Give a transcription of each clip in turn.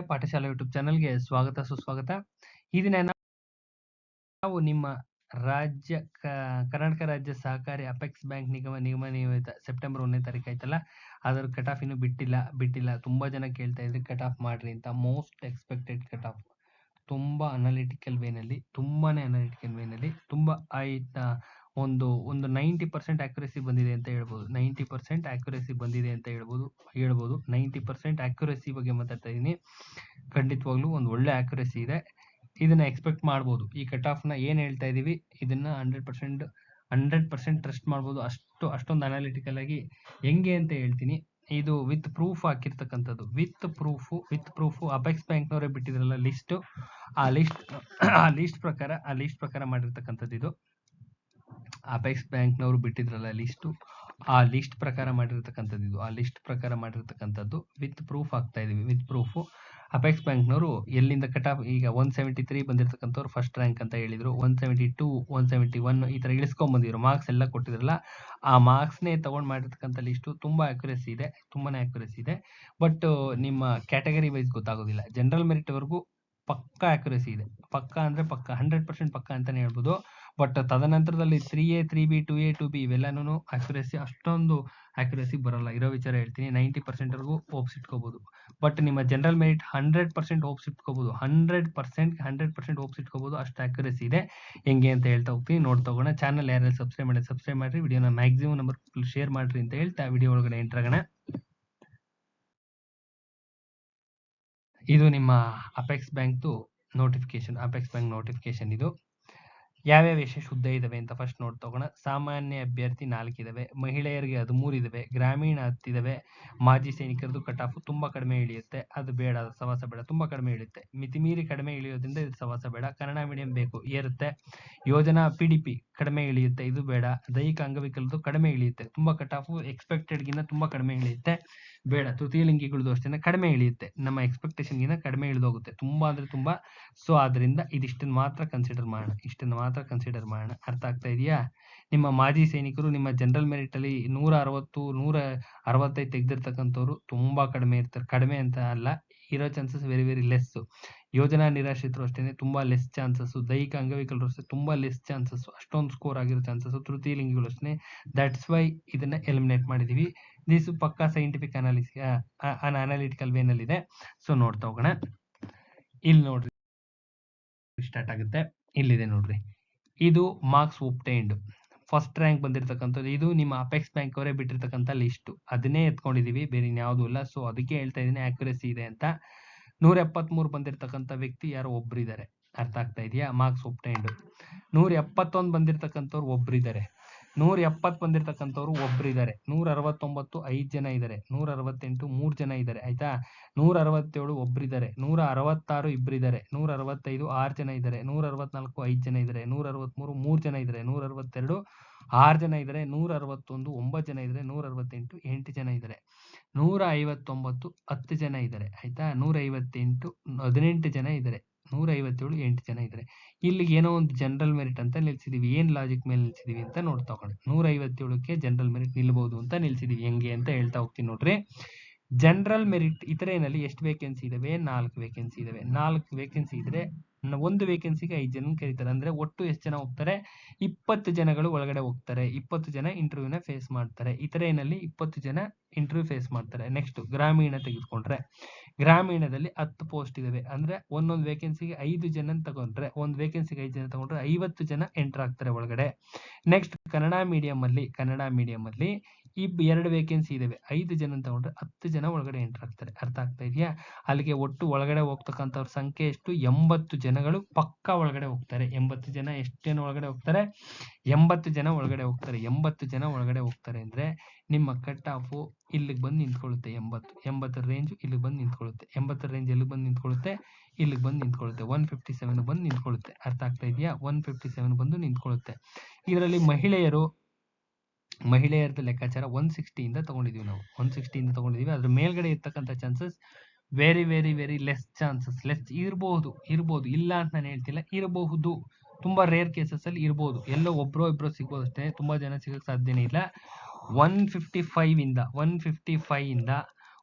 ಪಾಠಶಾಲೆ ಯೂಟ್ಯೂಬ್ ಚಾನಲ್ಗೆ ಸ್ವಾಗತ, ಸುಸ್ವಾಗತ. ಈ ದಿನ ನಾವು ನಿಮ್ಮ ರಾಜ್ಯ ಕರ್ನಾಟಕ ರಾಜ್ಯ ಸಹಕಾರಿ ಅಪೆಕ್ಸ್ ಬ್ಯಾಂಕ್ ನಿಗಮ ನಿಗಮ ನಿಯಮಿತ ಸೆಪ್ಟೆಂಬರ್ ಒಂದನೇ ತಾರೀಕು ಆಯ್ತಲ್ಲ? ಅದ್ರ ಕಟ್ ಆಫ್ ಇನ್ನು ಬಿಟ್ಟಿಲ್ಲ ಬಿಟ್ಟಿಲ್ಲ. ತುಂಬಾ ಜನ ಕೇಳ್ತಾ ಇದ್ರೆ ಕಟ್ ಆಫ್ ಮಾಡ್ರಿ ಅಂತ. Most expected cut off. ತುಂಬಾ ಅನಾಲಿಟಿಕಲ್ ವೇನಲ್ಲಿ, ತುಂಬಾನೇ ಅನಾಲಿಟಿಕಲ್ ವೇನಲ್ಲಿ, ತುಂಬಾ ಆಯ್ತಾ ಒಂದು ಒಂದು ನೈಂಟಿ ಪರ್ಸೆಂಟ್ ಆಕ್ಯುರಸಿ ಬಂದಿದೆ ಅಂತ ಹೇಳ್ಬೋದು. ನೈಂಟಿ ಪರ್ಸೆಂಟ್ ಆಕ್ಯುರಸಿ ಬಂದಿದೆ ಅಂತ ಹೇಳ್ಬೋದು ಹೇಳ್ಬೋದು. ನೈಂಟಿ ಪರ್ಸೆಂಟ್ ಆಕ್ಯುರಸಿ ಬಗ್ಗೆ ಮಾತಾಡ್ತಾ ಇದ್ದೀನಿ. ಖಂಡಿತವಾಗ್ಲೂ ಒಂದು ಒಳ್ಳೆ ಆಕ್ಯುರಸಿ ಇದೆ. ಇದನ್ನ ಎಕ್ಸ್ಪೆಕ್ಟ್ ಮಾಡ್ಬೋದು. ಈ ಕಟ್ ಆಫ್ನ ಏನು ಹೇಳ್ತಾ ಇದೀವಿ? ಇದನ್ನ hundred percent hundred percent trust ಮಾಡ್ಬೋದು. ಅಷ್ಟು, ಅಷ್ಟೊಂದು ಅನಾಲಿಟಿಕಲ್ ಆಗಿ ಹೆಂಗೆ ಅಂತ ಹೇಳ್ತೀನಿ. ಇದು with proof ಹಾಕಿರ್ತಕ್ಕಂಥದ್ದು. With proof with proof apex ಬ್ಯಾಂಕ್ನವರೇ ಬಿಟ್ಟಿದ್ರಲ್ಲ ಲಿಸ್ಟ್ ಆ ಲಿಸ್ಟ್ ಆ ಲಿಸ್ಟ್ ಪ್ರಕಾರ, ಆ ಲಿಸ್ಟ್ ಪ್ರಕಾರ ಮಾಡಿರ್ತಕ್ಕಂಥದ್ದು ಇದು. ಅಪೆಕ್ಸ್ ಬ್ಯಾಂಕ್ನವರು ಬಿಟ್ಟಿದ್ರಲ್ಲ ಲಿಸ್ಟು ಆ ಲಿಸ್ಟ್ ಪ್ರಕಾರ ಮಾಡಿರ್ತಕ್ಕಂಥದ್ದು ಇದು. ಆ ಲಿಸ್ಟ್ ಪ್ರಕಾರ ಮಾಡಿರ್ತಕ್ಕಂಥದ್ದು ವಿತ್ ಪ್ರೂಫ್ ಆಗ್ತಾ ಇದೀವಿ ವಿತ್ ಪ್ರೂಫು ಅಪೆಕ್ಸ್ ಬ್ಯಾಂಕ್ನವರು ಎಲ್ಲಿಂದ ಕಟ್ ಆಫ್, ಈಗ ಒನ್ ಸೆವೆಂಟಿ ತ್ರೀ ಬಂದಿರತಕ್ಕಂಥವ್ರು ಫಸ್ಟ್ ರ್ಯಾಂಕ್ ಅಂತ ಹೇಳಿದರು. One seventy two one seventy one ಈ ಥರ ಇಳಿಸ್ಕೊಂಬಂದಿದ್ರು ಮಾರ್ಕ್ಸ್ ಎಲ್ಲ ಕೊಟ್ಟಿದ್ರಲ್ಲ, ಆ ಮಾರ್ಕ್ಸ್ನೇ ತೊಗೊಂಡು ಮಾಡಿರ್ತಕ್ಕಂಥ ಲಿಸ್ಟು ತುಂಬ ಅಕ್ಯುರಸಿ ಇದೆ ತುಂಬಾ ಅಕ್ಯುರಸಿ ಇದೆ. ಬಟ್ ನಿಮ್ಮ ಕ್ಯಾಟಗರಿ ವೈಸ್ ಗೊತ್ತಾಗೋದಿಲ್ಲ. ಜನರಲ್ ಮೆರಿಟ್ವರೆಗೂ ಪಕ್ಕಾ ಅಕ್ಯುರಸಿ ಇದೆ. ಪಕ್ಕಾ ಅಂದರೆ ಪಕ್ಕಾ ಹಂಡ್ರೆಡ್ ಪರ್ಸೆಂಟ್ ಪಕ್ಕಾ ಅಂತಲೇ ಹೇಳ್ಬೋದು. ಬಟ್ ತದನಂತರದಲ್ಲಿ three A three B two A two B ಇವೆಲ್ಲನೂ ಅಕ್ಯುರೇಸಿ ಅಷ್ಟೊಂದು ಅಕ್ಯುರೇಸಿ ಬರಲ್ಲ. ಇರೋ ವಿಚಾರ ಹೇಳ್ತೀನಿ. ನೈಂಟಿ ಪರ್ಸೆಂಟ್ ವರೆಗೂ ಹೋಪ್ಸ್ ಇಟ್ಕೋಬಹುದು ಬಟ್ ನಿಮ್ಮ general merit hundred percent hopes ಇಟ್ಕೋಬಹುದು hundred percent hundred percent hopes ಇಟ್ಕೋಬಹುದು ಅಷ್ಟು ಅಕ್ಯುರೇಸಿ ಇದೆ. ಹೆಂಗೆ ಅಂತ ಹೇಳ್ತಾ ಹೋಗ್ತೀನಿ. ನೋಡ್ತಾ ಹೋಗೋಣ. ಚಾನಲ್ ಯಾರು ಸಬ್ಸ್ಕ್ರೈಬ್ ಮಾಡಿ ಸಬ್ಸ್ಕ್ರೈಬ್ ಮಾಡ್ರಿ. ವಿಡಿಯೋನ ಮ್ಯಾಕ್ಸಿಮಮ್ ನಂಬರ್ ಶೇರ್ ಮಾಡ್ರಿ ಅಂತ ಹೇಳ್ತಾ ವಿಡಿಯೋ ಒಳಗಡೆ ಎಂಟರ್ ಆಗೋಣ. ಇದು ನಿಮ್ಮ ಅಪೆಕ್ಸ್ ಬ್ಯಾಂಕ್ದು ನೋಟಿಫಿಕೇಶನ್ ಅಪೆಕ್ಸ್ ಬ್ಯಾಂಕ್ ನೋಟಿಫಿಕೇಶನ್ ಇದು. ಯಾವ್ಯಾವ ವಿಶೇಷ ಶುದ್ಧ ಇದಾವೆ ಅಂತ ಫಸ್ಟ್ ನೋಡ್ ತಗೋಣ. ಸಾಮಾನ್ಯ ಅಭ್ಯರ್ಥಿ ನಾಲ್ಕು ಇದಾವೆ. ಮಹಿಳೆಯರಿಗೆ ಹದಿಮೂರು ಇದಾವೆ. ಗ್ರಾಮೀಣ ಹತ್ತಿದಾವೆ ಮಾಜಿ ಸೈನಿಕರದು ಕಟ್ ಆಫ್ ತುಂಬಾ ಕಡಿಮೆ ಇಳಿಯುತ್ತೆ. ಅದು ಬೇಡ ಸವಾಸ ಬೇಡ, ತುಂಬಾ ಕಡಿಮೆ ಇಳಿಯುತ್ತೆ. ಮಿತಿಮೀರಿ ಕಡಿಮೆ ಇಳಿಯೋದ್ರಿಂದ ಇದು ಸವಾಸ ಬೇಡ. ಕನ್ನಡ ಮೀಡಿಯಂ ಬೇಕು, ಏರುತ್ತೆ. ಯೋಜನಾ ಪಿ ಡಿ ಪಿ ಕಡಿಮೆ ಇಳಿಯುತ್ತೆ, ಇದು ಬೇಡ. ದೈಹಿಕ ಅಂಗವಿಕಲದ್ದು ಕಡಿಮೆ ಇಳಿಯುತ್ತೆ. ತುಂಬಾ ಕಟ್ ಆಫ್ ಎಕ್ಸ್ಪೆಕ್ಟೆಡ್ ಗಿಂತ ತುಂಬಾ ಕಡಿಮೆ ಇಳಿಯುತ್ತೆ. ಬೇಡ, ತೃತೀಯ ಲಿಂಗಿಗಳದ್ದು ಅಷ್ಟೇ ಕಡಿಮೆ ಇಳಿಯುತ್ತೆ. ನಮ್ಮ ಎಕ್ಸ್ಪೆಕ್ಟೇಷನ್ ಗಿನ್ನ ಕಡಿಮೆ ಇಳಿದೋಗುತ್ತೆ. ತುಂಬಾ ಅಂದ್ರೆ ತುಂಬಾ. ಸೊ ಆದ್ರಿಂದ ಇದಿಷ್ಟನ್ನು ಮಾತ್ರ ಕನ್ಸಿಡರ್ ಮಾಡೋಣ. ಇಷ್ಟನ್ನು ಮಾತ್ರ ಕನ್ಸಿಡರ್ ಮಾಡೋಣ ಅರ್ಥ ಆಗ್ತಾ ಇದೆಯಾ? ನಿಮ್ಮ ಮಾಜಿ ಸೈನಿಕರು ನಿಮ್ಮ ಜನರಲ್ ಮೆರಿಟ್ ಅಲ್ಲಿ ನೂರ ಅರವತ್ತು, ನೂರ ಅರವತ್ತೈದು ತೆಗೆದಿರ್ತಕ್ಕಂಥವ್ರು ತುಂಬಾ ಕಡಿಮೆ ಇರ್ತಾರೆ. ಕಡಿಮೆ ಅಂತ ಅಲ್ಲ, ಇರೋ ಚಾನ್ಸಸ್ ವೆರಿ ವೆರಿ ಲೆಸ್ ಯೋಜನಾ ನಿರಾಶ್ರಿತರು ಅಷ್ಟೇ ತುಂಬಾ ಲೆಸ್ ಚಾನ್ಸಸ್ ದೈಹಿಕ ಅಂಗವಿಕಲರು ಅಷ್ಟೇ ತುಂಬಾ ಲೆಸ್ ಚಾನ್ಸಸ್ ಅಷ್ಟೊಂದು ಸ್ಕೋರ್ ಆಗಿರೋ ಚಾನ್ಸಸ್ ತೃತೀಯ ಲಿಂಗಿಗಳು ಅಷ್ಟೇ ದಟ್ಸ್ ವೈ ಇದನ್ನ ಎಲಿಮಿನೇಟ್ ಮಾಡಿದೀವಿ. ದಿಸ್ ಪಕ್ಕಾ ಸೈಂಟಿಫಿಕ್ ಅನಾಲಿಸ್ ಅನಾಲಿಟಿಕಲ್ ವೇನಲ್ಲಿ ಇದೆ ಸೊ ನೋಡ್ತಾ ಹೋಗೋಣ. ಇಲ್ಲಿ ನೋಡ್ರಿ. ಸ್ಟಾರ್ಟ್ ಆಗುತ್ತೆ. ಇಲ್ಲಿದೆ ನೋಡ್ರಿ. ಇದು ಮಾರ್ಕ್ಸ್ ಒಪ್ಟೈನ್ಡ್ ಫಸ್ಟ್ ರ್ಯಾಂಕ್ ಬಂದಿರತಕ್ಕಂಥದ್ದು ಇದು, ನಿಮ್ಮ ಅಪೆಕ್ಸ್ ಬ್ಯಾಂಕ್ ಅವರೇ ಬಿಟ್ಟಿರ್ತಕ್ಕಂಥ ಲಿಸ್ಟ್ ಅದನ್ನೇ ಎತ್ಕೊಂಡಿದೀವಿ, ಬೇರೆ ಇನ್ಯಾವುದೂ ಇಲ್ಲ. ಸೊ ಅದಕ್ಕೆ ಹೇಳ್ತಾ ಇದ್ದೀನಿ ಆಕ್ಯುರೇಸಿ ಇದೆ ಅಂತ. ನೂರ ಎಪ್ಪತ್ಮೂರು ಬಂದಿರತಕ್ಕಂಥ ವ್ಯಕ್ತಿ ಯಾರೋ ಒಬ್ಬರಿದ್ದಾರೆ ಅರ್ಥ ಆಗ್ತಾ ಇದೆಯಾ? ಮಾರ್ಕ್ಸ್ ಒಪ್ಟೈನ್ಡ್ ನೂರ ಎಪ್ಪತ್ತೊಂದು ಬಂದಿರತಕ್ಕಂಥವ್ರು ಒಬ್ರಿದ್ದಾರೆ. ನೂರ ಎಪ್ಪತ್ತು ಬಂದಿರತಕ್ಕಂಥವ್ರು ಒಬ್ರಿದ್ದಾರೆ ನೂರ ಅರವತ್ತೊಂಬತ್ತು ಐದು ಜನ ಇದ್ದಾರೆ ನೂರ ಅರವತ್ತೆಂಟು ಮೂರು ಜನ ಇದ್ದಾರೆ ಆಯ್ತಾ ನೂರ ಅರವತ್ತೇಳು ಒಬ್ರಿದ್ದಾರೆ ನೂರ ಅರವತ್ತಾರು ಇಬ್ಬರಿದ್ದಾರೆ ನೂರ ಅರವತ್ತೈದು ಆರು ಜನ ಇದ್ದಾರೆ ನೂರ ಅರವತ್ನಾಲ್ಕು ಐದು ಜನ ಇದ್ದಾರೆ ನೂರ ಅರವತ್ಮೂರು ಮೂರು ಜನ ಇದ್ದಾರೆ ನೂರ ಅರವತ್ತೆರಡು ಆರು ಜನ ಇದ್ದಾರೆ ನೂರ ಅರವತ್ತೊಂದು ಒಂಬತ್ತು ಜನ ಇದ್ದಾರೆ ನೂರ ಅರವತ್ತೆಂಟು ಎಂಟು ಜನ ಇದ್ದಾರೆ ನೂರ ಐವತ್ತೊಂಬತ್ತು ಹತ್ತು ಜನ ಇದ್ದಾರೆ ಆಯ್ತಾ ನೂರ ಐವತ್ತೆಂಟು ಹದಿನೆಂಟು ಜನ ಇದ್ದಾರೆ ನೂರ ಐವತ್ತೇಳು ಎಂಟು ಜನ ಇದ್ದಾರೆ. ಇಲ್ಲಿಗೆ ಏನೋ ಒಂದು ಜನರಲ್ ಮೆರಿಟ್ ಅಂತ ನಿಲ್ಸಿದೀವಿ. ಏನು ಲಾಜಿಕ್ ಮೇಲೆ ನಿಲ್ಸಿದೀವಿ ಅಂತ ನೋಡ್ತಾ ಹೋಗೋಣ ನೂರ ಐವತ್ತೇಳಕ್ಕೆ ಜನರಲ್ ಮೆರಿಟ್ ನಿಲ್ಬೋದು ಅಂತ ನಿಲ್ಸಿದೀವಿ. ಹೆಂಗೆ ಅಂತ ಹೇಳ್ತಾ ಹೋಗ್ತೀನಿ ನೋಡ್ರಿ. ಜನರಲ್ ಮೆರಿಟ್ ಇತರೇನಲ್ಲಿ ಎಷ್ಟು ವೇಕೆನ್ಸಿ ಇದಾವೆ? ನಾಲ್ಕು ವೇಕೆನ್ಸಿ ಇದಾವೆ. ನಾಲ್ಕು ವೇಕೆನ್ಸಿ ಇದ್ರೆ ಒಂದು ವೇಕೆನ್ಸಿಗೆ ಐದು ಜನ ಕರೀತಾರೆ ಅಂದ್ರೆ ಒಟ್ಟು ಎಷ್ಟು ಜನ ಹೋಗ್ತಾರೆ? ಇಪ್ಪತ್ತು ಜನಗಳು ಒಳಗಡೆ ಹೋಗ್ತಾರೆ. ಇಪ್ಪತ್ತು ಜನ ಇಂಟರ್ವ್ಯೂನ ಫೇಸ್ ಮಾಡ್ತಾರೆ. ಇತರೆನಲ್ಲಿ ಇಪ್ಪತ್ತು ಜನ ಇಂಟರ್ವ್ಯೂ ಫೇಸ್ ಮಾಡ್ತಾರೆ. ನೆಕ್ಸ್ಟ್ ಗ್ರಾಮೀಣ ತೆಗೆದುಕೊಂಡ್ರೆ. ಗ್ರಾಮೀಣದಲ್ಲಿ ಹತ್ತು ಪೋಸ್ಟ್ ಇದಾವೆ. ಅಂದ್ರೆ ಒಂದೊಂದು ವೇಕೆನ್ಸಿಗೆ ಐದು ಜನ ತಗೊಂಡ್ರೆ, ಒಂದು ವೇಕೆನ್ಸಿಗೆ ಐದು ಜನ ತಗೊಂಡ್ರೆ ಐವತ್ತು ಜನ ಎಂಟರ್ ಆಗ್ತಾರೆ ಒಳಗಡೆ. ನೆಕ್ಸ್ಟ್ ಕನ್ನಡ ಮೀಡಿಯಂ ಅಲ್ಲಿ, ಕನ್ನಡ ಮೀಡಿಯಂ ಅಲ್ಲಿ ಇಬ್ ಎರಡು ವೇಕೆನ್ಸಿ ಇದಾವೆ. ಐದು ಜನ ತಗೊಂಡ್ರೆ ಹತ್ತು ಜನ ಒಳಗಡೆ ಎಂಟರ್ ಆಗ್ತಾರೆ. ಅರ್ಥ ಆಗ್ತಾ ಇದೆಯಾ? ಅಲ್ಲಿಗೆ ಒಟ್ಟು ಒಳಗಡೆ ಹೋಗ್ತಕ್ಕಂಥವ್ರ ಸಂಖ್ಯೆ ಎಷ್ಟು? ಎಂಬತ್ತು ಜನಗಳು ಪಕ್ಕಾ ಒಳಗಡೆ ಹೋಗ್ತಾರೆ. ಎಂಬತ್ತು ಜನ ಎಷ್ಟು ಜನ ಒಳಗಡೆ ಹೋಗ್ತಾರೆ? ಎಂಬತ್ತು ಜನ ಒಳಗಡೆ ಹೋಗ್ತಾರೆ. ಎಂಬತ್ತು ಜನ ಒಳಗಡೆ ಹೋಗ್ತಾರೆ ಅಂದ್ರೆ ನಿಮ್ಮ ಕಟ್ ಆಫ್ ಇಲ್ಲಿಗೆ ಬಂದು ನಿಂತ್ಕೊಳ್ಳುತ್ತೆ ಎಂಬತ್ತು. ಎಂಬತ್ತರ ರೇಂಜ್ ಇಲ್ಲಿಗೆ ಬಂದು ನಿಂತ್ಕೊಳ್ಳುತ್ತೆ. ಎಂಬತ್ತರ ರೇಂಜ್ ಎಲ್ಲಿಗೆ ಬಂದು ನಿಂತ್ಕೊಳ್ಳುತ್ತೆ? ಇಲ್ಲಿಗೆ ಬಂದು ನಿಂತ್ಕೊಳ್ಳುತ್ತೆ. ಒನ್ ಫಿಫ್ಟಿ ಸೆವೆನ್ ಬಂದು ನಿಂತ್ಕೊಳ್ಳುತ್ತೆ. ಅರ್ಥ ಆಗ್ತಾ ಇದೆಯಾ? ಒನ್ ಫಿಫ್ಟಿ ಸೆವೆನ್ ಬಂದು ನಿಂತ್ಕೊಳ್ಳುತ್ತೆ. ಇದರಲ್ಲಿ ಮಹಿಳೆಯರು ಮಹಿಳೆಯರದ ಲೆಕ್ಕಾಚಾರ ಒನ್ ಸಿಕ್ಸ್ಟಿಯಿಂದ ತಗೊಂಡಿದೀವಿ ನಾವು. ಒನ್ ಸಿಕ್ಸ್ಟಿಯಿಂದ ತಗೊಂಡಿದೀವಿ ಅದ್ರ ಮೇಲ್ಗಡೆ ಇರ್ತಕ್ಕಂಥ chances very very very less chances less ಇರಬಹುದು ಇರ್ಬೋದು. ಇಲ್ಲ ಅಂತ ನಾನು ಹೇಳ್ತಿಲ್ಲ, ಇರಬಹುದು. ತುಂಬಾ ರೇರ್ ಕೇಸಸ್ ಅಲ್ಲಿ ಇರ್ಬೋದು. ಎಲ್ಲೋ ಒಬ್ರೋ ಇಬ್ರೋ ಸಿಗ್ಬೋದು ಅಷ್ಟೇ. ತುಂಬಾ ಜನ ಸಿಗಕ್ ಸಾಧ್ಯನೇ ಇಲ್ಲ. ಒನ್ ಫಿಫ್ಟಿ ಫೈವ್ ಇಂದ ಒನ್ ಫಿಫ್ಟಿ ಫೈವ್ ಇಂದ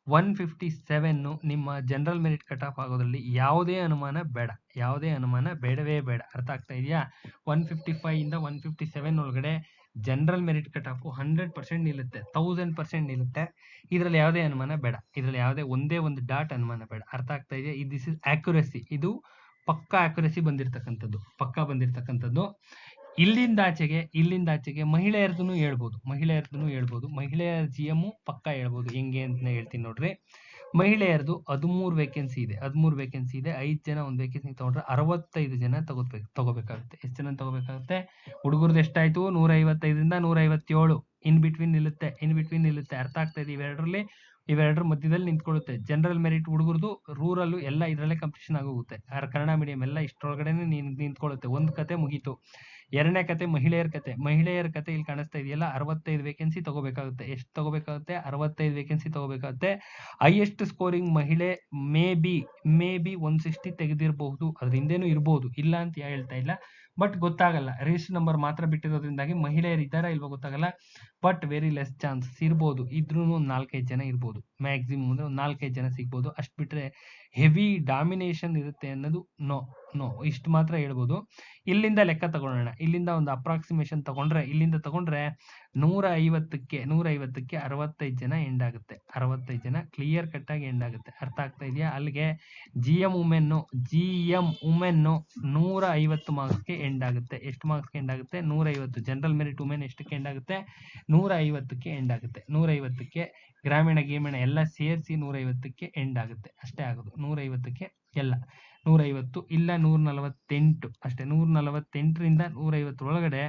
ಒನ್ ಫಿಫ್ಟಿ ಸೆವೆನ್ನು ನಿಮ್ಮ ಜನರಲ್ ಮೆರಿಟ್ ಕಟ್ ಆಫ್ ಆಗೋದ್ರಲ್ಲಿ ಯಾವುದೇ ಅನುಮಾನ ಬೇಡ. ಯಾವುದೇ ಅನುಮಾನ ಬೇಡವೇ ಬೇಡ. ಅರ್ಥ ಆಗ್ತಾ ಇದೆಯಾ? ಒನ್ ಫಿಫ್ಟಿ ಫೈವ್ ಇಂದ ಒನ್ ಫಿಫ್ಟಿ ಸೆವೆನ್ ಒಳಗಡೆ general merit cut off hundred percent ನಿಲ್ಲುತ್ತೆ ತೌಸಂಡ್ ಪರ್ಸೆಂಟ್ ನಿಲ್ಲುತ್ತೆ. ಇದರಲ್ಲಿ ಯಾವುದೇ ಅನುಮಾನ ಬೇಡ. ಇದರಲ್ಲಿ ಯಾವುದೇ ಒಂದೇ ಒಂದು ಡಾಟ್ ಅನುಮಾನ ಬೇಡ. ಅರ್ಥ ಆಗ್ತಾ ಇದೆಯಾ? ಇದು ದಿಸ್ ಇಸ್ ಆಕ್ಯುರಸಿ ಇದು ಪಕ್ಕಾ ಆಕ್ಯುರಸಿ ಬಂದಿರತಕ್ಕಂಥದ್ದು. ಪಕ್ಕಾ ಬಂದಿರತಕ್ಕಂಥದ್ದು. ಇಲ್ಲಿಂದ ಆಚೆಗೆ ಇಲ್ಲಿಂದ ಆಚೆಗೆ ಮಹಿಳೆಯರದನ್ನು ಹೇಳ್ಬೋದು. ಮಹಿಳೆಯರದನ್ನು ಹೇಳ್ಬೋದು. ಮಹಿಳೆಯರ ಜಿ ಎಮ್ಮು ಪಕ್ಕಾ ಹೇಳ್ಬೋದು. ಹೆಂಗೆ ಅಂತ ಹೇಳ್ತೀನಿ ನೋಡ್ರಿ. ಮಹಿಳೆಯರದು ಹದಿಮೂರು ವೇಕೆನ್ಸಿ ಇದೆ. ಹದಿಮೂರು ವೇಕೆನ್ಸಿ ಇದೆ. ಐದು ಜನ ಒಂದು ವೇಕೆನ್ಸಿ ತಗೊಂಡ್ರೆ ಅರವತ್ತೈದು ಜನ ತಗೋಬೇಕು ತಗೋಬೇಕಾಗುತ್ತೆ. ಎಷ್ಟು ಜನ ತಗೋಬೇಕಾಗುತ್ತೆ? ಹುಡುಗರದ್ದು ಎಷ್ಟಾಯ್ತು? ನೂರ ಐವತ್ತೈದರಿಂದ ನೂರ ಐವತ್ತೇಳು ಇನ್ ಬಿಟ್ವೀನ್ ನಿಲ್ಲುತ್ತೆ. ಇನ್ ಬಿಟ್ವೀನ್ ನಿಲ್ಲುತ್ತೆ. ಅರ್ಥ ಆಗ್ತಾ ಇದೆ ಇವೆರಡರಲ್ಲಿ? ಇವೆರಡರ ಮಧ್ಯದಲ್ಲಿ ನಿಂತ್ಕೊಳ್ಳುತ್ತೆ. ಜನರಲ್ ಮೆರಿಟ್ ಹುಡುಗರದು ರೂರಲ್ಲು ಎಲ್ಲ ಇದರಲ್ಲೇ ಕಂಪಿಟೇಷನ್ ಆಗೋಗುತ್ತೆ. ಕನ್ನಡ ಮೀಡಿಯಂ ಎಲ್ಲ ಇಷ್ಟರೊಳಗಡೆ ನಿಂತ್ಕೊಳ್ಳುತ್ತೆ. ಒಂದು ಕತೆ ಮುಗೀತು. ಎರಡನೇ ಕತೆ ಮಹಿಳೆಯರ ಕತೆ. ಮಹಿಳೆಯರ ಕತೆ ಇಲ್ಲಿ ಕಾಣಿಸ್ತಾ ಇದೆಯಲ್ಲ? ಅರವತ್ತೈದು ವೇಕೆನ್ಸಿ ತಗೋಬೇಕಾಗುತ್ತೆ. ಎಷ್ಟು ತಗೋಬೇಕಾಗುತ್ತೆ? ಅರವತ್ತೈದು ವೇಕೆನ್ಸಿ ತಗೋಬೇಕಾಗುತ್ತೆ. ಹೈಯೆಸ್ಟ್ ಸ್ಕೋರಿಂಗ್ ಮಹಿಳೆ maybe maybe one sixty ತೆಗೆದಿರಬಹುದು. ಅದ್ರ ಹಿಂದೆನೂ ಇರ್ಬೋದು. ಇಲ್ಲ ಅಂತ ಹೇಳ್ತಾ ಇಲ್ಲ. ಬಟ್ ಗೊತ್ತಾಗಲ್ಲ. ರಿಜಿಸ್ಟರ್ ನಂಬರ್ ಮಾತ್ರ ಬಿಟ್ಟಿರೋದ್ರಿಂದಾಗಿ ಮಹಿಳೆಯರು ಇದ್ದಾರಾ ಇಲ್ವೋ ಗೊತ್ತಾಗಲ್ಲ. ಬಟ್ ವೆರಿ ಲೆಸ್ ಚಾನ್ಸಸ್ ಇರ್ಬೋದು. ಇದ್ರೂ ಒಂದು ನಾಲ್ಕೈದು ಜನ ಇರ್ಬೋದು. ಮ್ಯಾಕ್ಸಿಮಮ್ ಅಂದ್ರೆ ಒಂದು ನಾಲ್ಕೈದು ಜನ ಸಿಗ್ಬೋದು. ಅಷ್ಟು ಬಿಟ್ರೆ ಹೆವಿ ಡಾಮಿನೇಷನ್ ಇರುತ್ತೆ ಅನ್ನೋದು ನೋ ನೋ ಇಷ್ಟು ಮಾತ್ರ ಹೇಳ್ಬೋದು. ಇಲ್ಲಿಂದ ಲೆಕ್ಕ ತಗೊಳ್ಳೋಣ. ಇಲ್ಲಿಂದ ಒಂದು ಅಪ್ರಾಕ್ಸಿಮೇಷನ್ ತಗೊಂಡ್ರೆ, ಇಲ್ಲಿಂದ ತಗೊಂಡ್ರೆ ನೂರ ಐವತ್ತಕ್ಕೆ ನೂರ ಐವತ್ತಕ್ಕೆ ಅರವತ್ತೈದು ಜನ ಎಂಡ್ ಆಗುತ್ತೆ. ಅರವತ್ತೈದು ಜನ ಕ್ಲಿಯರ್ ಕಟ್ ಆಗಿ ಎಂಡ್ ಆಗುತ್ತೆ. ಅರ್ಥ ಆಗ್ತಾ ಇದೆಯಾ? ಅಲ್ಲಿಗೆ G M women G M women ನೂರ ಐವತ್ತು ಮಾರ್ಕ್ಸ್ಗೆ ಎಂಡ್ ಆಗುತ್ತೆ. ಎಷ್ಟು ಮಾರ್ಕ್ಸ್ಗೆ ಎಂಡ್ ಆಗುತ್ತೆ? ನೂರ ಐವತ್ತು ಜನರಲ್ ಮೆರಿಟ್ ಉಮೆನ್ ಎಷ್ಟಕ್ಕೆ ಎಂಡ್ ಆಗುತ್ತೆ? ನೂರ ಐವತ್ತಕ್ಕೆ ಎಂಡ್ ಆಗುತ್ತೆ. ನೂರ ಐವತ್ತಕ್ಕೆ ಗ್ರಾಮೀಣ, ಗೀಮೀಣ ಎಲ್ಲ ಸೇರಿಸಿ ನೂರ ಐವತ್ತಕ್ಕೆ ಎಂಡ್ ಆಗುತ್ತೆ. ಅಷ್ಟೇ ಆಗೋದು. ನೂರ ಐವತ್ತಕ್ಕೆ ಎಲ್ಲ. ನೂರ ಐವತ್ತು ಇಲ್ಲ ನೂರ ನಲವತ್ತೆಂಟು ಅಷ್ಟೇ. ನೂರ ನಲವತ್ತೆಂಟರಿಂದ ನೂರ ಒಳಗಡೆ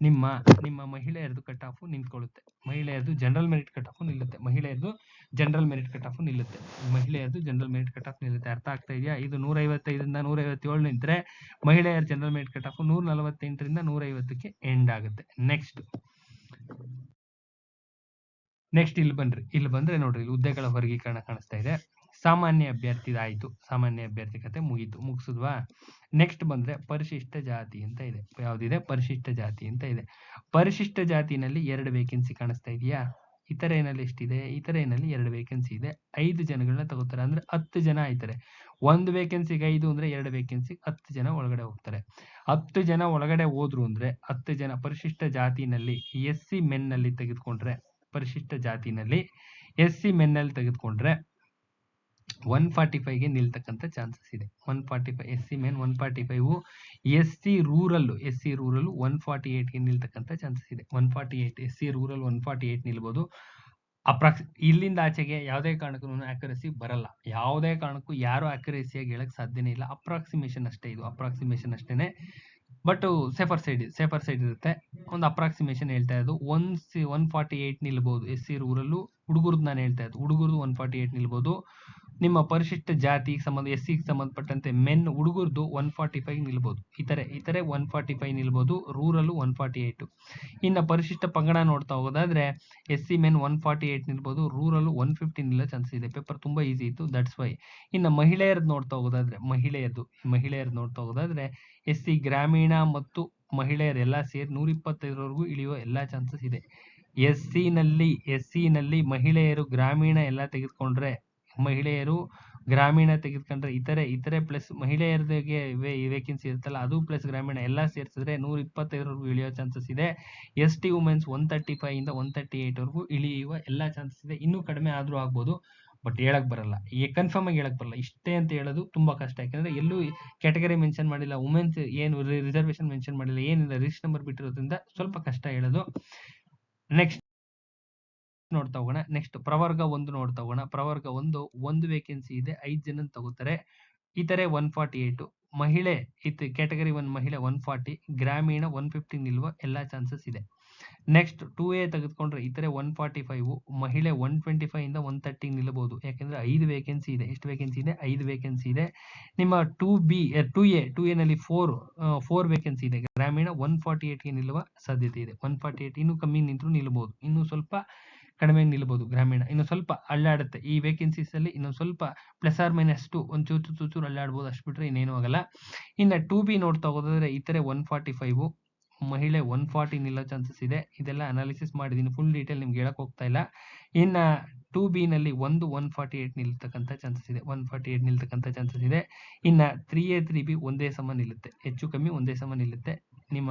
ನಿಮ್ಮ ನಿಮ್ಮ ಮಹಿಳೆಯರದು ಕಟ್ ಆಫ್ ನಿಂತ್ಕೊಳ್ಳುತ್ತೆ. ಮಹಿಳೆಯರದು ಜನರಲ್ ಮೆರಿಟ್ ಕಟ್ ಆಫ್ ನಿಲ್ಲುತ್ತೆ. ಮಹಿಳೆಯರದು ಜನರಲ್ ಮೆರಿಟ್ ಕಟ್ ಆಫ್ ನಿಲ್ಲುತ್ತೆ. ಮಹಿಳೆಯರದು ಜನರಲ್ ಮೆರಿಟ್ ಕಟ್ ಆಫ್ ನಿಲ್ಲುತ್ತೆ. ಅರ್ಥ ಆಗ್ತಾ ಇದೆಯಾ? ಇದು ನೂರ ಐವತ್ತೈದರಿಂದ ನೂರ ಐವತ್ತೇಳು ನಿಂತರೆ ಮಹಿಳೆಯರ ಜನರಲ್ ಮೆರಿಟ್ ಕಟ್ ಆಫ್ ನೂರ ನಲವತ್ತೆಂಟರಿಂದ ನೂರ ಐವತ್ತಕ್ಕೆ ಎಂಡ್ ಆಗುತ್ತೆ. ನೆಕ್ಸ್ಟ್ ನೆಕ್ಸ್ಟ್ ಇಲ್ಲಿ ಬನ್ರಿ. ಇಲ್ಲಿ ಬಂದ್ರೆ ನೋಡ್ರಿ ಹುದ್ದೆಗಳ ವರ್ಗೀಕರಣ ಕಾಣಿಸ್ತಾ ಇದೆ. ಸಾಮಾನ್ಯ ಅಭ್ಯರ್ಥಿದಾಯಿತು ಸಾಮಾನ್ಯ ಅಭ್ಯರ್ಥಿ ಕತೆ ಮುಗೀತು. ಮುಗಿಸಿದ್ವಾ? ನೆಕ್ಸ್ಟ್ ಬಂದ್ರೆ ಪರಿಶಿಷ್ಟ ಜಾತಿ ಅಂತ ಇದೆ. ಯಾವ್ದಿದೆ? ಪರಿಶಿಷ್ಟ ಜಾತಿ ಅಂತ ಇದೆ. ಪರಿಶಿಷ್ಟ ಜಾತಿನಲ್ಲಿ ಎರಡು ವೇಕೆನ್ಸಿ ಕಾಣಿಸ್ತಾ ಇದೆಯಾ? ಏನಲ್ಲಿ ಎಷ್ಟಿದೆ? ಏನಲ್ಲಿ ಎರಡು ವೇಕೆನ್ಸಿ ಇದೆ. ಐದು ಜನಗಳನ್ನ ತಗೋತಾರೆ. ಅಂದ್ರೆ ಹತ್ತು ಜನ ಆಯ್ತಾರೆ. ಒಂದು ವೇಕೆನ್ಸಿಗೆ ಐದು ಅಂದ್ರೆ ಎರಡು ವೇಕೆನ್ಸಿಗೆ ಹತ್ತು ಜನ ಒಳಗಡೆ ಹೋಗ್ತಾರೆ. ಹತ್ತು ಜನ ಒಳಗಡೆ ಹೋದ್ರು ಅಂದ್ರೆ ಹತ್ತು ಜನ ಪರಿಶಿಷ್ಟ ಜಾತಿನಲ್ಲಿ ಎಸ್ ಸಿ ಮೆನ್ನಲ್ಲಿ ತೆಗೆದುಕೊಂಡ್ರೆ, ಪರಿಶಿಷ್ಟ ಜಾತಿನಲ್ಲಿ ಎಸ್ ಸಿ ಮೆನ್ನಲ್ಲಿ ತೆಗೆದುಕೊಂಡ್ರೆ ಒನ್ ಫಾರ್ಟಿ ಫೈವ್ಗೆ ನಿಲ್ತಕ್ಕಂಥ ಚಾನ್ಸಸ್ ಇದೆ. One forty five S C men one forty five S C rural S C rural one forty ಏಯ್ಟ್ಗೆ ನಿಲ್ತಕ್ಕಂಥ ಚಾನ್ಸಸ್ ಇದೆ. One forty eight S C rural one forty eight ನಿಲ್ಬೋದು. Approx, ಇಲ್ಲಿಂದ ಆಚೆಗೆ ಯಾವುದೇ ಕಾರಣಕ್ಕೂ accuracy ಬರಲ್ಲ. ಯಾವುದೇ ಕಾರಣಕ್ಕೂ ಯಾರು ಆಕ್ಯುರೇಸಿಯಾಗಿ ಹೇಳಕ್ಕೆ ಸಾಧ್ಯನೇ ಇಲ್ಲ. ಅಪ್ರಾಕ್ಸಿಮೇಷನ್ ಅಷ್ಟೇ ಇದು. ಅಪ್ರಾಕ್ಸಿಮೇಷನ್ ಅಷ್ಟೇನೆ. But safer side safer side ಇರುತ್ತೆ. ಒಂದು ಅಪ್ರಾಕ್ಸಿಮೇಷನ್ ಹೇಳ್ತಾ ಇದ್ದು one C one forty eight ನಿಲ್ಬೋದು. S C ರೂರಲ್ಲೂ ಹುಡುಗರದ್ದು ನಾನು ಹೇಳ್ತಾ ಇದ್ದು ಹುಡುಗರದ್ದು ಒನ್ ಫಾರ್ಟಿ ಏಯ್ಟ್ ನಿಲ್ಬಹುದು ನಿಮ್ಮ ಪರಿಶಿಷ್ಟ ಜಾತಿಗೆ ಸಂಬಂಧ ಎಸ್ ಸಿಗೆ ಸಂಬಂಧಪಟ್ಟಂತೆ ಮೆನ್ ಹುಡುಗರದು ಒನ್ ಫಾರ್ಟಿ ಫೈವ್ ನಿಲ್ಬೋದು. ಇತರೆ ಇತರೆ ಒನ್ ಫಾರ್ಟಿ ಫೈವ್ ನಿಲ್ಬೋದು. ರೂರಲ್ ಒನ್ ಫಾರ್ಟಿ ಏಯ್ಟು ಇನ್ನು ಪರಿಶಿಷ್ಟ ಪಂಗಡ ನೋಡ್ತಾ ಹೋಗೋದಾದ್ರೆ S C men one forty eight ನಿಲ್ಬೋದು. Rural one fifty ನಿಲ್ಲೋ ಚಾನ್ಸ್ ಇದೆ. ಪೇಪರ್ ತುಂಬಾ ಈಸಿ ಇತ್ತು. ದಟ್ಸ್ ವೈ ಇನ್ನು ಮಹಿಳೆಯರದ್ದು ನೋಡ್ತಾ ಹೋಗೋದಾದ್ರೆ, ಮಹಿಳೆಯರದು ಮಹಿಳೆಯರದ್ದು ನೋಡ್ತಾ ಹೋಗೋದಾದ್ರೆ ಎಸ್ ಸಿ ಗ್ರಾಮೀಣ ಮತ್ತು ಮಹಿಳೆಯರೆಲ್ಲ ಸೇರಿ ನೂರ ಇಪ್ಪತ್ತೈದರವರೆಗೂ ಇಳಿಯುವ ಎಲ್ಲ ಚಾನ್ಸಸ್ ಇದೆ. ಎಸ್ ಸಿನಲ್ಲಿ ಎಸ್ ಸಿನಲ್ಲಿ ಮಹಿಳೆಯರು ಗ್ರಾಮೀಣ ಎಲ್ಲ ತೆಗೆದುಕೊಂಡ್ರೆ ಮಹಿಳೆಯರು ಗ್ರಾಮೀಣ ತೆಗೆದುಕೊಂಡ್ರೆ ಇತರೆ ಇತರೆ ಪ್ಲಸ್ ಮಹಿಳೆಯರಿಗೆ ವೇಕೆನ್ಸಿ ಇರುತ್ತಲ್ಲ, ಅದು ಪ್ಲಸ್ ಗ್ರಾಮೀಣ ಎಲ್ಲ ಸೇರಿಸಿದ್ರೆ ನೂರ ಇಪ್ಪತ್ತೈದರವರೆಗೂ ಇಳಿಯೋ ಚಾನ್ಸಸ್ ಇದೆ. S T women's one thirty five ಇಂದ ಒನ್ ತರ್ಟಿ ಏಟ್ ವರೆಗೂ ಇಳಿಯುವ ಎಲ್ಲ ಚಾನ್ಸಸ್ ಇದೆ. ಇನ್ನೂ ಕಡಿಮೆ ಆದರೂ ಆಗ್ಬೋದು ಬಟ್ ಹೇಳಕ್ ಬರಲ್ಲ. ಕನ್ಫರ್ಮ್ ಆಗಿ ಹೇಳಕ್ ಬರಲ್ಲ. ಇಷ್ಟೇ ಅಂತ ಹೇಳೋದು ತುಂಬಾ ಕಷ್ಟ. ಯಾಕಂದ್ರೆ ಎಲ್ಲೂ ಕ್ಯಾಟಗರಿ ಮೆನ್ಷನ್ ಮಾಡಿಲ್ಲ ವುಮೆನ್ಸ್ ಏನು ರಿಸರ್ವೇಶನ್ ಮೆನ್ಷನ್ ಮಾಡಿಲ್ಲ, ಏನಿಲ್ಲ ರಿಜಿಸ್ಟರ್ ನಂಬರ್ ಬಿಟ್ಟಿರೋದ್ರಿಂದ ಸ್ವಲ್ಪ ಕಷ್ಟ ಹೇಳೋದು. ನೆಕ್ಸ್ಟ್ ನೋಡ್ತಾ ಹೋಗೋಣ. ನೆಕ್ಸ್ಟ್ ಪ್ರವರ್ಗ ಒಂದು ನೋಡ್ತಾ ಹೋಗೋಣ. ಪ್ರವರ್ಗ ಒಂದು ಒಂದು ವೇಕೆನ್ಸಿ ಇದೆ, ಐದು ಜನ ತಗೋತಾರೆ. ಇತರೆ ಒನ್ ಫಾರ್ಟಿ ಏಟ್ ಮಹಿಳೆ ಇತ್ ಕ್ಯಾಟಗರಿ ಒನ್ ಮಹಿಳೆ ಒನ್ ಫಾರ್ಟಿ ಗ್ರಾಮೀಣ ಒನ್ ಫಿಫ್ಟಿ ನಿಲ್ವ ಎಲ್ಲಾ ಚಾನ್ಸಸ್ ಇದೆ. ನೆಕ್ಸ್ಟ್ ಟೂ ಎ ತೆಗೆದುಕೊಂಡ್ರೆ ಇತರೆ ಒನ್ ಫಾರ್ಟಿ ಫೈವ್ ಮಹಿಳೆ ಒನ್ ಟ್ವೆಂಟಿ ಫೈವ್ ಇಂದ ಒನ್ ತರ್ಟಿ ನಿಲ್ಲಬಹುದು ಯಾಕೆಂದ್ರೆ ಐದು ವೇಕೆನ್ಸಿ ಇದೆ. ಎಷ್ಟು ವೇಕೆನ್ಸಿ ಇದೆ? ಐದು ವೇಕೆನ್ಸಿ ಇದೆ. ನಿಮ್ಮ two B two A two A ನಲ್ಲಿ ಫೋರ್ ಫೋರ್ ವೇಕೆನ್ಸಿ ಇದೆ. ಗ್ರಾಮೀಣ ಒನ್ ಫಾರ್ಟಿ ಏಟ್ಗೆ ನಿಲ್ಲುವ ಸಾಧ್ಯತೆ ಇದೆ. ಒನ್ ಫಾರ್ಟಿ ಏಟ್ ಇನ್ನೂ ಕಮ್ಮಿ ನಿಂತರೂ ನಿಲ್ಲಬಹುದು ಇನ್ನು ಸ್ವಲ್ಪ ಕಡಿಮೆ ನಿಲ್ಬೋದು ಗ್ರಾಮೀಣ. ಇನ್ನು ಸ್ವಲ್ಪ ಅಳ್ಳಾಡುತ್ತೆ ಈ ವೇಕೆನ್ಸೀಸ್ ಅಲ್ಲಿ ಇನ್ನೊಂದು ಸ್ವಲ್ಪ ಪ್ಲಸ್ ಆರ್ ಮೈನಸ್ ಟು ಒಂದು ಚೂರು ಚೂಚೂರು ಅಳ್ಳಾಡ್ಬೋದು ಅಷ್ಟು ಬಿಟ್ರೆ ಇನ್ನೇನು ಆಗಲ್ಲ. ಇನ್ನು ಟೂ ಬಿ ನೋಡ್ತಾ ಹೋಗೋದಾದ್ರೆ ಇತರೆ ಒನ್ ಫಾರ್ಟಿ ಫೈವ್ ಮಹಿಳೆ ಒನ್ ಫಾರ್ಟಿ ನಿಲ್ಲೋ ಚಾನ್ಸಸ್ ಇದೆ. ಇದೆಲ್ಲ ಅನಾಲಿಸಿಸ್ ಮಾಡಿದೀನಿ ಫುಲ್ ಡೀಟೇಲ್ ನಿಮ್ಗೆ ಹೇಳಕ್ ಹೋಗ್ತಾ ಇಲ್ಲ. ಇನ್ನು ಟೂ ಬಿನಲ್ಲಿ ಒಂದು ಒನ್ ಫಾರ್ಟಿ ಏಟ್ ನಿಲ್ತಕ್ಕಂಥ ಚಾನ್ಸಸ್ ಇದೆ. ಒನ್ ಫಾರ್ಟಿ ಏಟ್ ನಿಲ್ತಕ್ಕಂಥ ಚಾನ್ಸಸ್ ಇದೆ. ಇನ್ನು ತ್ರೀ ಎ ತ್ರೀ ಬಿ ಒಂದೇ ಸಮ ನಿಲ್ಲುತ್ತೆ. ಹೆಚ್ಚು, ಕಮ್ಮಿ ಒಂದೇ ಸಮ ನಿಲ್ಲುತ್ತೆ. ನಿಮ್ಮ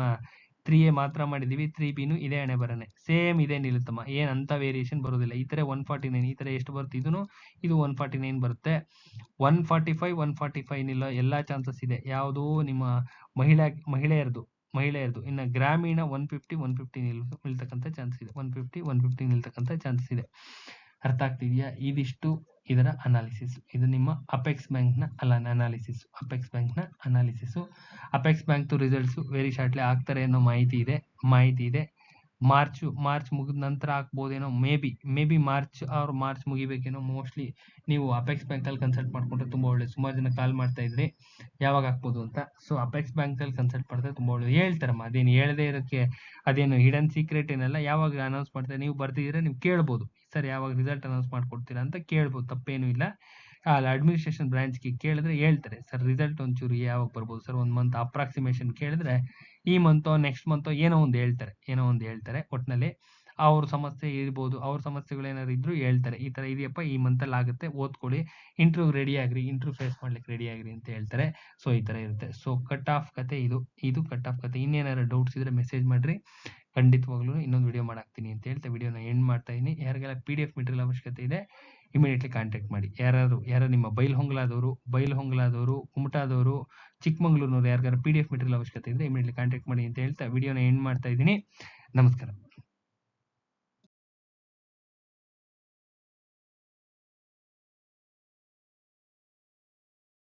ತ್ರೀ ಎ ಮಾತ್ರ ಮಾಡಿದ್ದೀವಿ ತ್ರೀ ಬಿನು ಇದೇ ಹಣೆ ಬರನೆ. ಸೇಮ್ ಇದೇ ನಿಲ್ಲುತ್ತಮ್ಮ ಏನು ಅಂತ ವೇರಿಯೇಷನ್ ಬರೋದಿಲ್ಲ. ಈ ಥರ ಒನ್ ಫಾರ್ಟಿ ನೈನ್ ಈ ತರ ಎಷ್ಟು ಬರುತ್ತೆ ಇದೂ ಇದು ಒನ್ ಫಾರ್ಟಿ ನೈನ್ ಬರುತ್ತೆ. One forty five one forty five ನಿಲ್ಲೋ ಎಲ್ಲ ಚಾನ್ಸಸ್ ಇದೆ. ಯಾವುದು ನಿಮ್ಮ ಮಹಿಳೆ, ಮಹಿಳೆಯರದು ಮಹಿಳೆಯರದು. ಇನ್ನು ಗ್ರಾಮೀಣ ಒನ್ ಫಿಫ್ಟಿ ಒನ್ ಫಿಫ್ಟಿ ನಿಲ್, ನಿಲ್ತಕ್ಕಂಥ ಚಾನ್ಸ್ ಇದೆ. ಒನ್ ಫಿಫ್ಟಿ ಒನ್ ಫಿಫ್ಟಿ ನಿಲ್ತಕ್ಕಂಥ ಚಾನ್ಸಸ್ ಇದೆ. ಅರ್ಥ ಆಗ್ತಿದೆಯಾ ಇದಿಷ್ಟು ಇದರ ಅನಾಲಿಸಿಸ್ ಇದು ನಿಮ್ಮ ಅಪೆಕ್ಸ್ ಬ್ಯಾಂಕ್ನ ಅಲ್ಲ ಅನಾಲಿಸಿಸ್ ಅಪೆಕ್ಸ್ ಬ್ಯಾಂಕ್ನ ಅನಾಲಿಸಿಸ್ ಅಪೆಕ್ಸ್ ಬ್ಯಾಂಕ್ ಬ್ಯಾಂಕ್ದು ರಿಸಲ್ಟ್ಸು ವೆರಿ ಶಾರ್ಟ್ಲಿ ಆಗ್ತಾರೆ ಅನ್ನೋ ಮಾಹಿತಿ ಇದೆ. ಮಾಹಿತಿ ಇದೆ. ಮಾರ್ಚ್ ಮಾರ್ಚ್ ಮುಗಿದ ನಂತರ ಹಾಕ್ಬೋದೇನೋ maybe maybe March ಅವ್ರ ಮಾರ್ಚ್ ಮುಗಿಬೇಕೇನೋ? ಮೋಸ್ಟ್ಲಿ ನೀವು ಅಪೆಕ್ಸ್ ಬ್ಯಾಂಕ್ ಅಲ್ಲಿ ಕನ್ಸಲ್ಟ್ ಮಾಡ್ಕೊಂಡ್ರೆ ತುಂಬಾ ಒಳ್ಳೆ ಸುಮಾರು ಜನ ಕಾಲ್ ಮಾಡ್ತಾ ಇದ್ರಿ ಯಾವಾಗ ಹಾಕ್ಬೋದು ಅಂತ? ಸೊ ಅಪೆಕ್ಸ್ ಬ್ಯಾಂಕ್ ಅಲ್ಲಿ ಕನ್ಸಲ್ಟ್ ಮಾಡಿದ್ರೆ ತುಂಬಾ ಒಳ್ಳೆ ಹೇಳ್ತಾರಮ್ಮ ಅದೇನು ಹೇಳದೇ ಇರೋಕ್ಕೆ, ಅದೇನು ಹಿಡನ್ ಸೀಕ್ರೆಟ್ ಏನಲ್ಲ? ಯಾವಾಗ ಅನೌನ್ಸ್ ಮಾಡ್ತಾರೆ? ನೀವು ಬರ್ತಿದ್ರೆ ನೀವು ಕೇಳ್ಬೋದು. ಸರ್ ಯಾವಾಗ ರಿಸಲ್ಟ್ ಅನೌನ್ಸ್ ಮಾಡ್ಕೊಡ್ತೀರಾ ಅಂತ ಕೇಳ್ಬೋದು, ತಪ್ಪೇನೂ ಇಲ್ಲ. ಅಲ್ಲಿ ಅಡ್ಮಿನಿಸ್ಟ್ರೇಷನ್ ಬ್ರಾಂಚ್ಗೆ ಕೇಳಿದ್ರೆ ಹೇಳ್ತಾರೆ, ಸರ್ ರಿಸಲ್ಟ್ ಒಂಚೂರು ಯಾವಾಗ ಬರ್ಬೋದು? ಸರ್, ಒಂದು ಮಂತ್ ಅಪ್ರಾಕ್ಸಿಮೇಷನ್ ಕೇಳಿದ್ರೆ, ಈ ಮಂತೋ ನೆಕ್ಸ್ಟ್ ಮಂತೋ ಏನೋ ಒಂದು ಹೇಳ್ತಾರೆ, ಏನೋ ಒಂದು ಹೇಳ್ತಾರೆ. ಒಟ್ಟಿನಲ್ಲಿ ಅವ್ರ ಸಮಸ್ಯೆ ಇರ್ಬೋದು, ಅವ್ರ ಸಮಸ್ಯೆಗಳು ಏನಾದ್ರು ಇದ್ರು ಹೇಳ್ತಾರೆ, ಈ ತರ ಇದೆಯಪ್ಪ, ಈ ಮಂತಲ್ಲಿ ಆಗುತ್ತೆ, ಓದ್ಕೊಳ್ಳಿ ಇಂಟರ್ವ್ಯೂ ರೆಡಿ ಆಗ್ರಿ ಇಂಟರ್ವ್ಯೂ ಫೇಸ್ ಮಾಡ್ಲಿಕ್ಕೆ ರೆಡಿ ಆಗ್ರಿ ಅಂತ ಹೇಳ್ತಾರೆ. ಸೊ ಈ ತರ ಇರುತ್ತೆ. ಸೊ ಕಟ್ ಆಫ್ ಕತೆ ಇದು ಇದು ಕಟ್ ಆಫ್ ಕತೆ ಇನ್ನೇನಾದ್ರು ಡೌಟ್ಸ್ ಇದ್ರೆ ಮೆಸೇಜ್ ಮಾಡ್ರಿ. ಖಂಡಿತವಾಗ್ಲೂ ಇನ್ನೊಂದು ವಿಡಿಯೋ ಮಾಡಾಕ್ತೀನಿ ಅಂತ ಹೇಳ್ತಾ ವಿಡಿಯೋನ ಮಾಡ್ತಾ ಇದ್ದೀನಿ ಯಾರಿಗೆಲ್ಲ ಪಿ ಡಿ ಎಫ್ ಮೆಟೀರಿಯಲ್ ಅವಶ್ಯಕತೆ ಇದೆ ಇಮಿಡಿಯೇಟ್ಲಿ ಕಾಂಟ್ಯಾಕ್ಟ್ ಮಾಡಿ. ಯಾರು ಯಾರು ನಿಮ್ಮ ಬೈಲ್ ಹೊಂಗ್ಲಾದವರು ಬೈಲ್ ಹೊಂಗ್ಲಾದವರು, ಕುಮಟಾದವರು, ಚಿಕ್ಕಮಂಗ್ಳೂರಿನವರು ಯಾರಿಗಾರು ಪಿ ಡಿ ಎಫ್ ಮೆಟೀರಿಯಲ್ ಅವಶ್ಯಕತೆ ಇದ್ದರೆ ಇಮಿಡಿಯೇಟ್ಲಿ ಕಾಂಟ್ಯಾಕ್ಟ್ ಮಾಡಿ ಅಂತ ಹೇಳ್ತಾ ವಿಡಿಯೋನ ಎಂಡ್ ಮಾಡ್ತಾ ಇದ್ದೀನಿ. ನಮಸ್ಕಾರ.